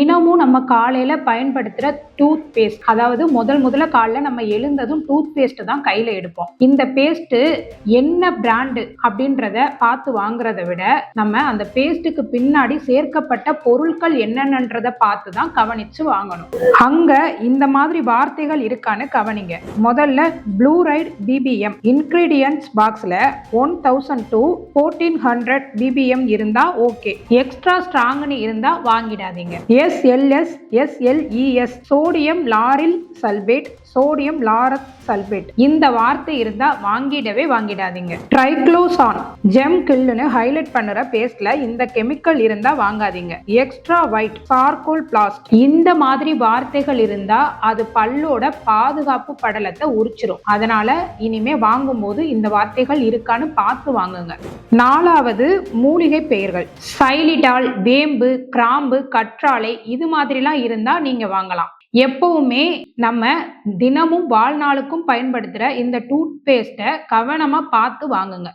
தினமும் நம்ம காலையில் பயன்படுத்துகிற டூத் பேஸ்ட் அதாவது முதல் முதல்ல காலைல நம்ம எழுந்ததும் டூத் பேஸ்ட்டு தான் கையில் எடுப்போம். இந்த பேஸ்ட்டு என்ன பிராண்டு அப்படின்றத பார்த்து வாங்குறத விட நம்ம அந்த பேஸ்ட்டுக்கு பின்னாடி சேர்க்கப்பட்ட பொருட்கள் என்னென்னன்றதை பார்த்து தான் கவனித்து வாங்கணும். அங்கே இந்த மாதிரி வார்த்தைகள் இருக்கான்னு கவனிங்க. முதல்ல ப்ளூ ரைட் பிபிஎம் இன்க்ரீடியன்ஸ் பாக்ஸில் one thousand to fourteen hundred PPM இருந்தால் ஓகே எக்ஸ்ட்ரா ஸ்ட்ராங்னு இருந்தால் வாங்கிடாதீங்க. SLS SLES sodium lauryl sulphate sodium laureth sulphate இந்த வார்த்தை இருந்தா வாங்கிடவே வாங்கிடாதீங்க. ட்ரைக்ளோசான் ஜெம் கில்லுன்னு ஹைலைட் பண்ணுற பேஸ்ட்ல இந்த கெமிக்கல் இருந்தா வாங்காதீங்க. எக்ஸ்ட்ரா ஒயிட் சார்கோல் பிளாஸ்ட் இந்த மாதிரி வார்த்தைகள் இருந்தா அது பல்லோட பாதுகாப்பு படலத்தை உரிச்சிரும். அதனால இனிமே வாங்கும்போது இந்த வார்த்தைகள் இருக்கான்னு பார்த்து வாங்குங்க. நாலாவது மூலிகை பெயர்கள். சைலிடால் வேம்பு கிராம்பு கற்றாழை இது மாதிரிலாம் இருந்தா நீங்க வாங்கலாம். எப்பவுமே நம்ம தினமும் வாழ்நாளுக்கும் பயன்படுத்துகிற இந்த டூத் பேஸ்ட்டை கவனமாக பார்த்து வாங்குங்க.